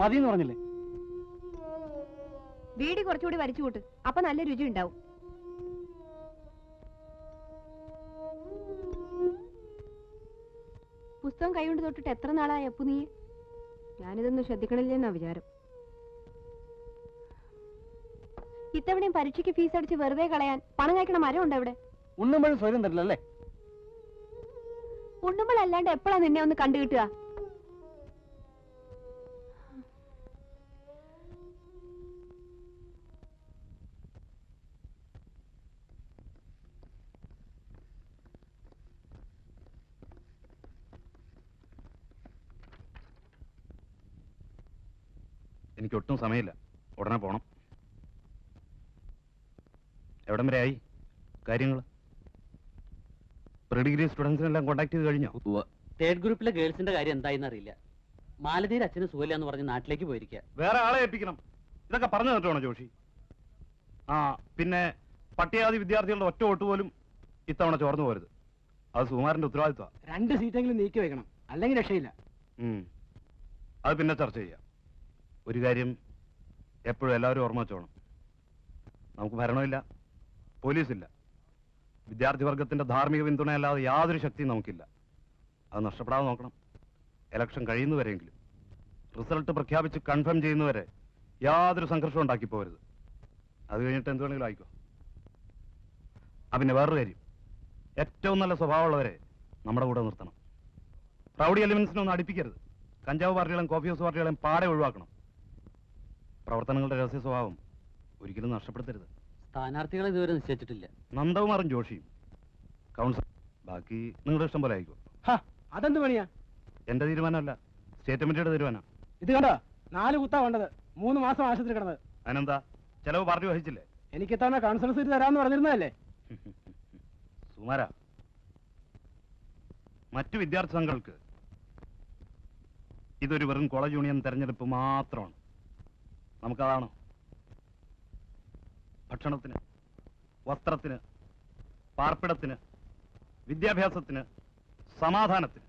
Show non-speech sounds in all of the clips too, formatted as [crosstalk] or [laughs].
മതി എന്ന് പറഞ്ഞില്ലേ? വീടി കുറച്ചുകൂടി വരച്ചു കൂട്ട്. അപ്പൊ നല്ല രുചി ഉണ്ടാവും. പുസ്തകം കൈകൊണ്ട് തൊട്ടിട്ട് എത്ര നാളായി അപ്പു നീ? ഞാനിതൊന്നും ശ്രദ്ധിക്കണില്ലെന്നാ വിചാരം. ഇത്തവണയും പരീക്ഷയ്ക്ക് ഫീസ് അടിച്ച് വെറുതെ കളയാൻ പണം കഴിക്കണ മരം ഉണ്ടോ ഇവിടെ ഉണ്ണുമ്പോഴും സ്വയം തരില്ലല്ലേ? ഉണ്ണുമ്പോൾ അല്ലാണ്ട് എപ്പോഴാ നിന്നെ ഒന്ന് കണ്ടു എനിക്ക് ഒട്ടും സമയമില്ല. ഉടനെ പോണം. എവിടം വരെ ആയി? കാര്യങ്ങൾ പ്രീ ഡിഗ്രി സ്റ്റുഡൻസിനെല്ലാം കോണ്ടാക്ട് ചെയ്ത് കഴിഞ്ഞോ? തേർഡ് ഗ്രൂപ്പിലെ ഗേൾസിന്റെ കാര്യം എന്തായെന്ന് അറിയില്ല. മാലതിയിൽ അച്ഛന് സുഖമില്ല എന്ന് പറഞ്ഞ് നാട്ടിലേക്ക് പോയിരിക്കുക വേറെ ആളെ ഏൽപ്പിക്കണം. ഇതൊക്കെ പറഞ്ഞു തന്നിട്ടാണോ ജോഷി? ആ പിന്നെ പട്ടികാതി വിദ്യാർത്ഥികളുടെ ഒറ്റ വോട്ട് പോലും ഇത്തവണ ചോർന്നു പോരുത് അത് സുകുമാരന്റെ ഉത്തരവാദിത്വമാണ് രണ്ട് സീറ്റെങ്കിലും നീക്കി വെക്കണം. അല്ലെങ്കിൽ രക്ഷയില്ല. അത് പിന്നെ ചർച്ച ചെയ്യാം. ഒരു കാര്യം എപ്പോഴും എല്ലാവരും ഓർമ്മ വെച്ചോണം. നമുക്ക് ഭരണമില്ല പോലീസില്ല. വിദ്യാർത്ഥി വർഗത്തിന്റെ ധാർമ്മിക പിന്തുണയല്ലാതെ യാതൊരു ശക്തിയും നമുക്കില്ല. അത് നഷ്ടപ്പെടാതെ നോക്കണം. ഇലക്ഷൻ കഴിയുന്നവരെങ്കിലും റിസൾട്ട് പ്രഖ്യാപിച്ച് കൺഫേം ചെയ്യുന്നവരെ യാതൊരു സംഘർഷവും ഉണ്ടാക്കി പോകരുത് അത് കഴിഞ്ഞിട്ട് എന്ത് വേണമെങ്കിലും ആയിക്കോ. ആ പിന്നെ വേറൊരു കാര്യം. ഏറ്റവും നല്ല സ്വഭാവമുള്ളവരെ നമ്മുടെ കൂടെ നിർത്തണം. റൗഡി എലിമെന്റ്സിനെ ഒന്ന് അടുപ്പിക്കരുത്. കഞ്ചാവ് പാർട്ടികളെയും കോഫി ഹൗസ് പാർട്ടികളെയും പാടെ ഒഴിവാക്കണം. പ്രവർത്തനങ്ങളുടെ രഹസ്യ സ്വഭാവം ഒരിക്കലും നഷ്ടപ്പെടുത്തരുത്. സ്ഥാനാർത്ഥികളെ ഇതുവരെ നിശ്ചയിച്ചിട്ടില്ല. നന്ദകുമാറും ജോഷിയും. കൗൺസിൽ ബാക്കി നിങ്ങളുടെ ഇഷ്ടം പോലെ ആയിക്കോ. ഹാ അതെന്ത് പണിയാ? എന്റെ തീരുമാനമല്ല സ്റ്റേറ്റ് കമ്മിറ്റിയുടെ തീരുമാനം. ഇത് കണ്ടോ? നാല് കുത്താ വേണ്ടത്. മൂന്ന് മാസം ആശുപത്രി കിടന്നത്. അതിനെന്താ? ചെലവ് പാർട്ടി വഹിച്ചില്ലേ? എനിക്ക് ഇത്തവണ കൗൺസിലർ സീറ്റ് തരാമെന്ന് പറഞ്ഞിരുന്നതല്ലേ? [laughs] സുമാര മറ്റു വിദ്യാർത്ഥി സംഘങ്ങൾക്ക് ഇതൊരു വെറും കോളേജ് യൂണിയൻ തെരഞ്ഞെടുപ്പ് മാത്രമാണ്. നമുക്കതാണോ. ഭക്ഷണത്തിന് വസ്ത്രത്തിന് പാർപ്പിടത്തിന് വിദ്യാഭ്യാസത്തിന് സമാധാനത്തിന്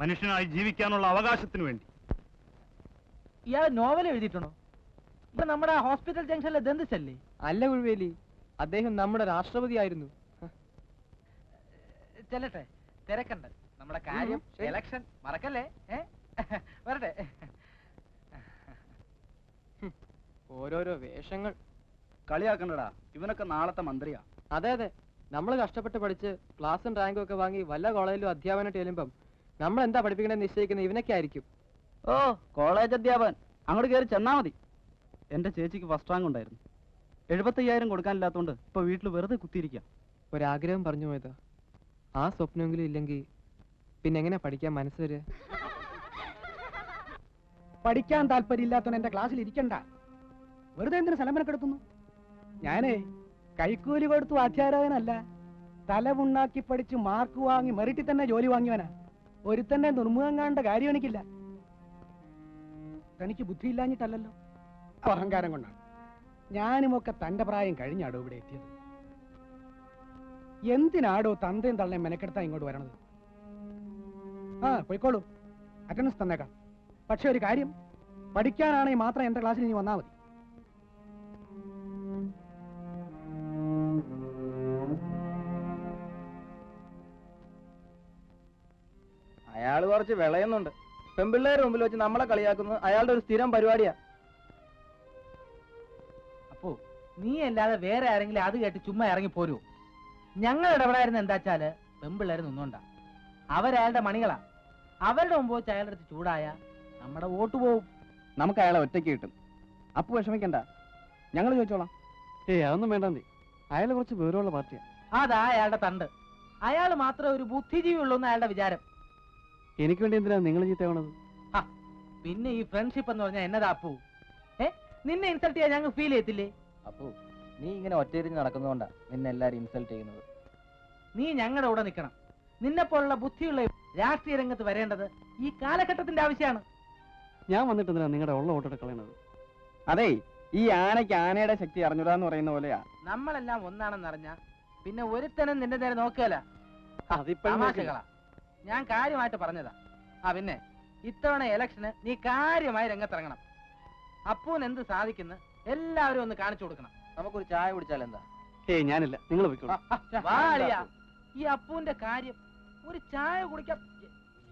മനുഷ്യനായി ജീവിക്കാനുള്ള അവകാശത്തിന് വേണ്ടി. ഇയാൾ നോവൽ എഴുതിയിട്ടുണ്ടോ? ഇപ്പൊ നമ്മുടെ ഹോസ്പിറ്റൽ ജംഗ്ഷനിലെ ദന്തിച്ചല്ലേ അല്ല? കുഴുവേലി അദ്ദേഹം നമ്മുടെ രാഷ്ട്രപതി ആയിരുന്നു ചെല്ലട്ടെ തിരക്കണ്ട്. നമ്മുടെ കാര്യം ഇലക്ഷൻ മറക്കല്ലേ? വരട്ടെ. ഓരോരോ വേഷങ്ങൾ. കളിയാക്കണ്ടടാ. ഇവനൊക്കെ നാളത്തെ മന്ത്രിയാ. അതെ അതെ. നമ്മൾ കഷ്ടപ്പെട്ട് പഠിച്ച് ക്ലാസ്സും റാങ്കും ഒക്കെ വാങ്ങി വല്ല കോളേജിലും അധ്യാപനം ചെല്ലുമ്പം നമ്മൾ എന്താ പഠിപ്പിക്കണേ നിശ്ചയിക്കുന്നത് ഇവനൊക്കെ ആയിരിക്കും. ഓ കോളേജ് അധ്യാപകൻ. അങ്ങോട്ട് കയറി ചെന്നാ മതി. എന്റെ ചേച്ചിക്ക് ഫസ്റ്റ് റാങ്ക് ഉണ്ടായിരുന്നു. എഴുപത്തയ്യായിരം കൊടുക്കാനില്ലാത്തോണ്ട് ഇപ്പൊ വീട്ടിൽ വെറുതെ കുത്തിയിരിക്കാം. ഒരാഗ്രഹം പറഞ്ഞു പോയതാ. ആ സ്വപ്നമെങ്കിലും ഇല്ലെങ്കിൽ പിന്നെ എങ്ങനെ പഠിക്കാൻ മനസ്സ് വരിക? പഠിക്കാൻ താല്പര്യമില്ലാത്തവൻ എന്റെ ക്ലാസ്സിൽ ഇരിക്കണ്ട. വെറുതെ എന്തിനു സ്ഥലം ഞാനേ കൈക്കൂലി കൊടുത്തു അധ്യാപകനല്ല. തലമുണ്ണാക്കി പഠിച്ച് മാർക്ക് വാങ്ങി മെറിറ്റിൽ തന്നെ ജോലി വാങ്ങിയവനാ. ഒരുത്തന്നെ നിർമുഖം കാണേണ്ട കാര്യം എനിക്കില്ല. തനിക്ക് ബുദ്ധിയില്ലാഞ്ഞിട്ടല്ലല്ലോ. അഹങ്കാരം കൊണ്ടാണ്. ഞാനുമൊക്കെ തന്റെ പ്രായം കഴിഞ്ഞാടോ ഇവിടെ എത്തിയത്? എന്തിനാടോ തന്തയും തള്ളയും മെനക്കെടുത്താ ഇങ്ങോട്ട് വരണത്? ആ പോയിക്കോളൂ. അറ്റൻഡൻസ് തന്നേക്കാം. പക്ഷെ ഒരു കാര്യം പഠിക്കാനാണെങ്കിൽ മാത്രം എന്റെ ക്ലാസ്സിൽ ഇനി വന്നാൽ മതി. അയാൾ കുറച്ച് വിളയുന്നുണ്ട്. പെമ്പിള്ളേരുടെ മുമ്പിൽ വെച്ച് നമ്മളെ കളിയാക്കുന്നത് അയാളുടെ ഒരു സ്ഥിരം പരിപാടിയാ. അപ്പോ നീ അല്ലാതെ വേറെ ആരെങ്കിലും അത് കേട്ട് ചുമ്മാ ഇറങ്ങി പോരൂ. ഞങ്ങൾ ഇടപെടായിരുന്ന എന്താ വെച്ചാൽ പെമ്പിള്ളേര് നിന്നോണ്ട. അവരയാളുടെ മണികളാ. അവരുടെ മുമ്പ് വെച്ച് അയാളുടെ അടുത്ത് ചൂടായ നമ്മുടെ വോട്ട് പോവും. നമുക്ക് അയാളെ ഒറ്റയ്ക്ക് കിട്ടും. അപ്പൊ വിഷമിക്കണ്ട. ഞങ്ങൾ ചോദിച്ചോളാം. ഏയ് അതൊന്നും വേണ്ട അയാളെ കുറച്ച് വിവരമുള്ള പാർട്ടിയാ. അതാ അയാളുടെ തണ്ട്. അയാൾ മാത്രമേ ഒരു ബുദ്ധിജീവി ഉള്ളൂ എന്ന് അയാളുടെ വിചാരം. എനിക്ക് വേണ്ടി എന്തിനാ നിങ്ങൾ ചീത്തയാവണത്? പിന്നെ ഈ ഫ്രണ്ട്ഷിപ്പ് എന്ന് പറഞ്ഞാൽ എന്നതാ അപ്പു? ഏ നിന്നെ ഇൻസൾട്ട് ചെയ്യാൻ ഞങ്ങൾ ഫീൽ ചെയ്യത്തില്ലേ? അപ്പു നീ ഇങ്ങനെ ഒറ്റയിരിഞ്ഞ് നടക്കുന്നതുകൊണ്ടാ നിന്നെ എല്ലാരും ഇൻസൾട്ട് ചെയ്യുന്നത്. നീ ഞങ്ങളുടെ കൂടെ നിൽക്കണം നിന്നെ പോലുള്ള ബുദ്ധിയുള്ള രാഷ്ട്രീയ രംഗത്ത് വരേണ്ടത് ഈ കാലഘട്ടത്തിന്റെ ആവശ്യമാണ് ഞാൻ വന്നിട്ട് എന്തിനാ നിങ്ങളുടെ ഉള്ള ഓട്ടോടെ കളയണത്? അതെ ഈ ആനയ്ക്ക് ആനയുടെ ശക്തി അറിഞ്ഞൂടാന്ന് പറയുന്ന പോലെയാ. നമ്മളെല്ലാം ഒന്നാണെന്ന് അറിഞ്ഞ പിന്നെ ഒരുത്തനും നിന്റെ നേരെ നോക്കുകയല്ല. അതിപ്പോ തമാശകളാ. ഞാൻ കാര്യമായിട്ട് പറഞ്ഞതാ. ആ പിന്നെ ഇത്തവണ ഇലക്ഷന് നീ കാര്യമായി രംഗത്തിറങ്ങണം. അപ്പൂന് എന്ത് സാധിക്കുന്നു എല്ലാവരും ഒന്ന് കാണിച്ചു കൊടുക്കണം. നമുക്കൊരു ചായ കുടിച്ചാൽ എന്താ? ഏയ് ഞാനില്ല. നിങ്ങൾ പോയിക്കോളൂ. വാ അളിയാ. ഈ അപ്പൂന്റെ കാര്യം ഒരു ചായ കുടിക്കാൻ